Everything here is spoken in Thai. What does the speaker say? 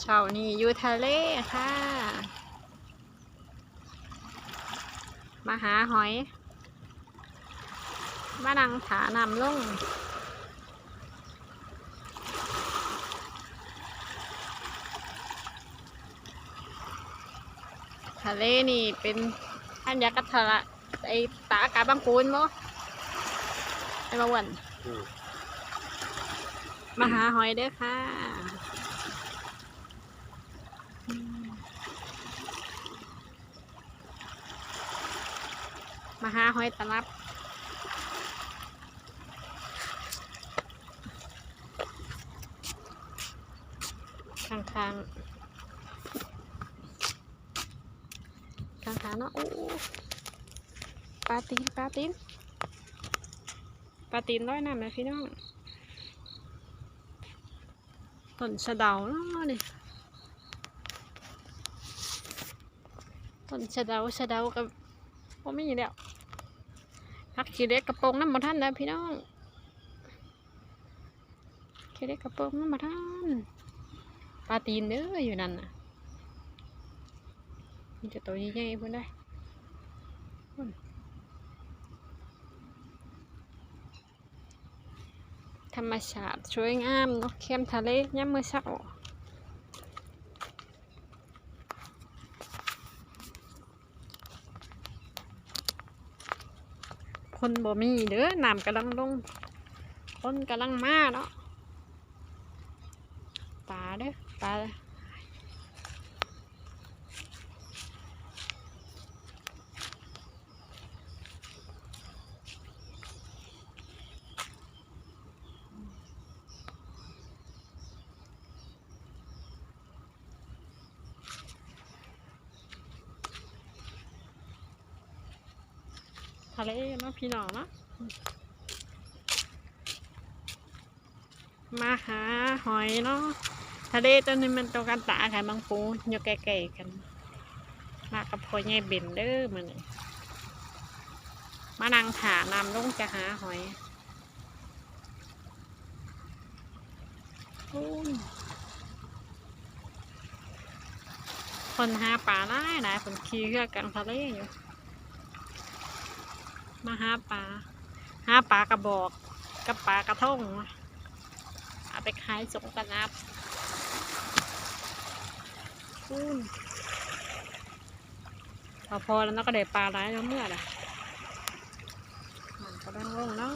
เช้านี้อยู่ทะเลค่ะ มาหาหอย มานังถานำลงทะเลนี่เป็นอันยักษ์กัทะละไอตาอากาศบางปูนมั้ไอมาวันอืมมาหาหอยเด้อค่ะ มาหาหอยตลับข้างข้างข้างข้างๆเนาะโอ้ปลาตีนปลาตีนปลาตีนร้อยน้ำนะพี่น้องต้นสะเดาเนาะนี่ต้นสะเดาสะเดากับว่าไม่อยู่แล้ว พักขี้เล็กกระโปรงน้ำมาท่านนะพี่น้องขี้เล็กกระโปรงน้ำมาท่านปลาตีนเด้ออยู่นั่นน่ะมีแต่ตัวใหญ่ๆพุ่นได้ธรรมชาติสวยงามเนาะเข้มทะเลยามมื้อเช้า คนบ่มีเด้อน้ำกำลังลง คนกำลังมาเนาะปลาเด้อปลา ทะเลเนาะพี่น้องเนาะมาหาหอยเนาะทะเลตัวนี้มันตรงกันตาค่ะบางปูอยู่ใกล้ๆกัน มากับพ่อใหญ่เบนเด้อมันนี่มานั่งถานำลงจะหาหอยคนหาปลาได้หลายคนขี่เรือกลางทะเลอยู่ มาหาปลาหาปลากระบอกกับปลากระทงเอาไปขายส่งตลาดคูนพอพอแล้วก็ได้ปลาหลายแล้วเมื่อไหร่มันก็ได้ลงแล้ว